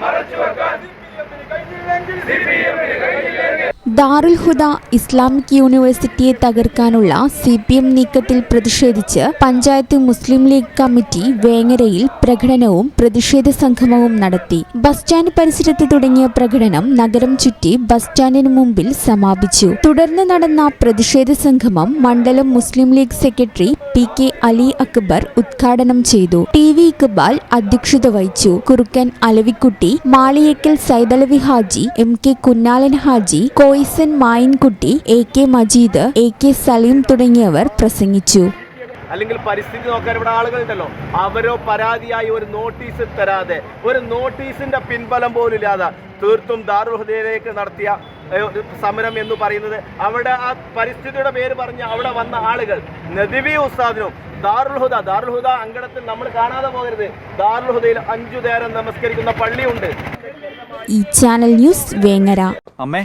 மறைச்சு வைக்காது சிபிஎம் கைதில் சிபிஎம் கைதில் ദാറുൽ ഹുദ ഇസ്ലാമിക് യൂണിവേഴ്സിറ്റിയെ തകർക്കാനുള്ള സി പി എം നീക്കത്തിൽ പ്രതിഷേധിച്ച് പഞ്ചായത്ത് മുസ്ലിം ലീഗ് കമ്മിറ്റി വേങ്ങരയിൽ പ്രകടനവും പ്രതിഷേധ സംഗമവും നടത്തി. ബസ് സ്റ്റാൻഡ് പരിസരത്ത് തുടങ്ങിയ പ്രകടനം നഗരം ചുറ്റി ബസ് സ്റ്റാൻഡിന് മുമ്പിൽ സമാപിച്ചു. തുടർന്ന് നടന്ന പ്രതിഷേധ സംഗമം മണ്ഡലം Muslim League secretary P K Ali Akbar ഉദ്ഘാടനം ചെയ്തു. ടി വി ഇക്ബാൽ അധ്യക്ഷത വഹിച്ചു. Kurukkan Alavikutty Maliyekkal Saidalavi Haji M K Kunnalan Haji Koyisan Mayankutty A K Majeed A K Saleem തുടങ്ങിയവർ പ്രസംഗിച്ചു. അല്ലെങ്കിൽ പരിസ്ഥിതി നോക്കാൻ ഇവിടെ ആളുകളുണ്ടല്ലോ. അവരോ പരാതിയായി ഒരു നോട്ടീസ് തരാതെ ഒരു നോട്ടീസിന്റെ പിൻബലം പോലും ഇല്ലാതെ തീർത്തും ദാറുഹുദയിലേക്ക് നടത്തിയ സമരം എന്ന് പറയുന്നത് അവിടെ ആ പരിസ്ഥിതിയുടെ പേര് പറഞ്ഞ് അവിടെ വന്ന ആളുകൾ. നദിവി ഉസ്താദിനും ദാറുൽഹുദ ദാറുൽഹുദ അങ്കണത്തിൽ നമ്മൾ കാണാതെ പോകരുത്. ദാറുൽഹുദയിൽ അഞ്ചു നേരം നമസ്കരിക്കുന്ന പള്ളിയുണ്ട്. ഈ ചാനൽ ന്യൂസ് വേങ്ങര. അമ്മേ